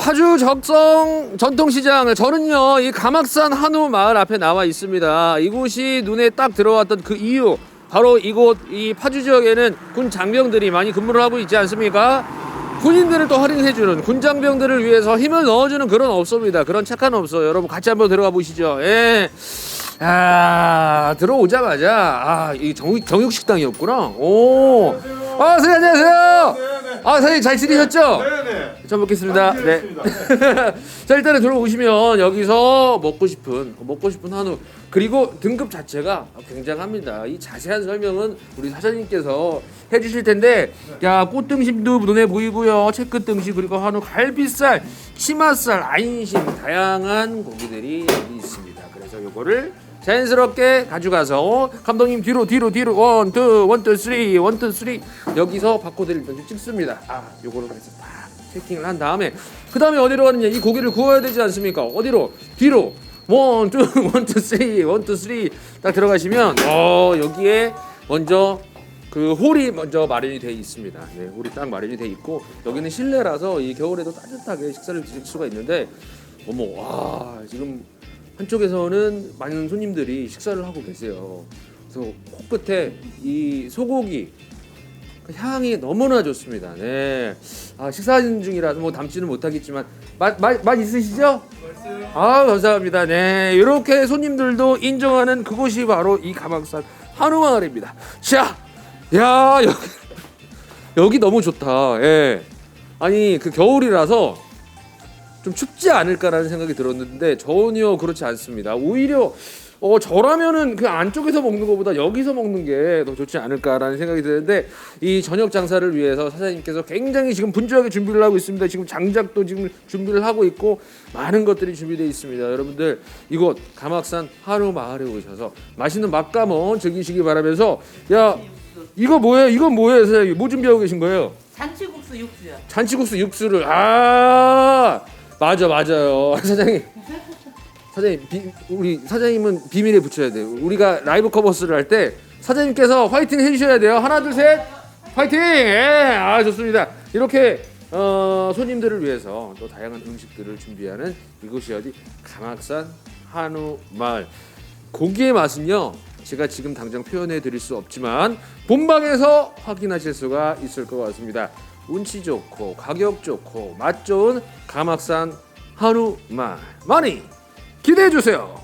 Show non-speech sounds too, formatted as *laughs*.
파주 적성 전통시장 저는요 이 가막산 한우 마을 앞에 나와 있습니다. 이곳이 눈에 딱 들어왔던 그 이유 바로 이곳 이 파주 지역에는 군 장병들이 많이 근무를 하고 있지 않습니까? 군인들을 또 활용해주는 군 장병들을 위해서 힘을 넣어주는 그런 업소입니다. 그런 착한 업소 여러분 같이 한번 들어가 보시죠. 예. 아 들어오자마자 아이 정육 식당이었구나. 오. 아 선생님 안녕하세요. 아 선생님 잘 지내셨죠? 네네. 처음 뵙겠습니다. 아, 네. *laughs* 자 일단은 들어오시면 여기서 먹고 싶은 먹고 싶은 한우 그리고 등급 자체가 굉장합니다. 이 자세한 설명은 우리 사장님께서 해주실 텐데 야 꽃등심도 눈에 보이고요, 채끝 등심 그리고 한우 갈비살, 치맛살, 아인심 다양한 고기들이 여기 있습니다. 그래서 요거를 자연스럽게 가져가서 감독님 뒤로 뒤로 뒤로 원투 원투 쓰리 원투 쓰리 여기서 바코드를 좀 찍습니다. 아 요거를 그래서 딱 세팅을 한 다음에 그 다음에 어디로 가느냐 이 고기를 구워야 되지 않습니까? 어디로 뒤로 원 투 원 투 쓰리 원 투 쓰리 딱 들어가시면 어 여기에 먼저 그 홀이 먼저 마련이 돼 있습니다. 네, 홀이 딱 마련이 돼 있고 여기는 실내라서 이 겨울에도 따뜻하게 식사를 드실 수가 있는데 어머 와 지금 한쪽에서는 많은 손님들이 식사를 하고 계세요. 그래서 코끝에 이 소고기 그 향이 너무나 좋습니다. 네. 아, 식사 중이라서 뭐 담지는 못하겠지만 맛, 맛, 맛 있으시죠? 아 감사합니다. 네 이렇게 손님들도 인정하는 그곳이 바로 이 가막산 한우마을입니다. 자, 야 여기 여기 너무 좋다. 예. 아니 그 겨울이라서 좀 춥지 않을까라는 생각이 들었는데 전혀 그렇지 않습니다. 오히려 어 저라면은 그 안쪽에서 먹는 것보다 여기서 먹는 게 더 좋지 않을까라는 생각이 드는데 이 저녁 장사를 위해서 사장님께서 굉장히 지금 분주하게 준비를 하고 있습니다. 지금 장작도 지금 준비를 하고 있고 많은 것들이 준비되어 있습니다. 여러분들 이곳 가막산 한우 마을에 오셔서 맛있는 맛감원 즐기시기 바라면서 야 이거 뭐예요? 이건 뭐예요, 사장님? 뭐 준비하고 계신 거예요? 잔치국수 육수요. 잔치국수 육수를 아 맞아 맞아요. *laughs* 사장님. 사장님 비, 우리 사장님은 비밀에 붙여야 돼요. 우리가 라이브 커버스를 할 때 사장님께서 화이팅 해주셔야 돼요. 하나 둘 셋. 화이팅! 예아 좋습니다. 이렇게 어, 손님들을 위해서 또 다양한 음식들을 준비하는 이곳이 어디? 가막산 한우 마을. 고기의 맛은요 제가 지금 당장 표현해 드릴 수 없지만 본방에서 확인하실 수가 있을 것 같습니다 운치 좋고 가격 좋고 맛 좋은 한우 말 많이 기대해 주세요.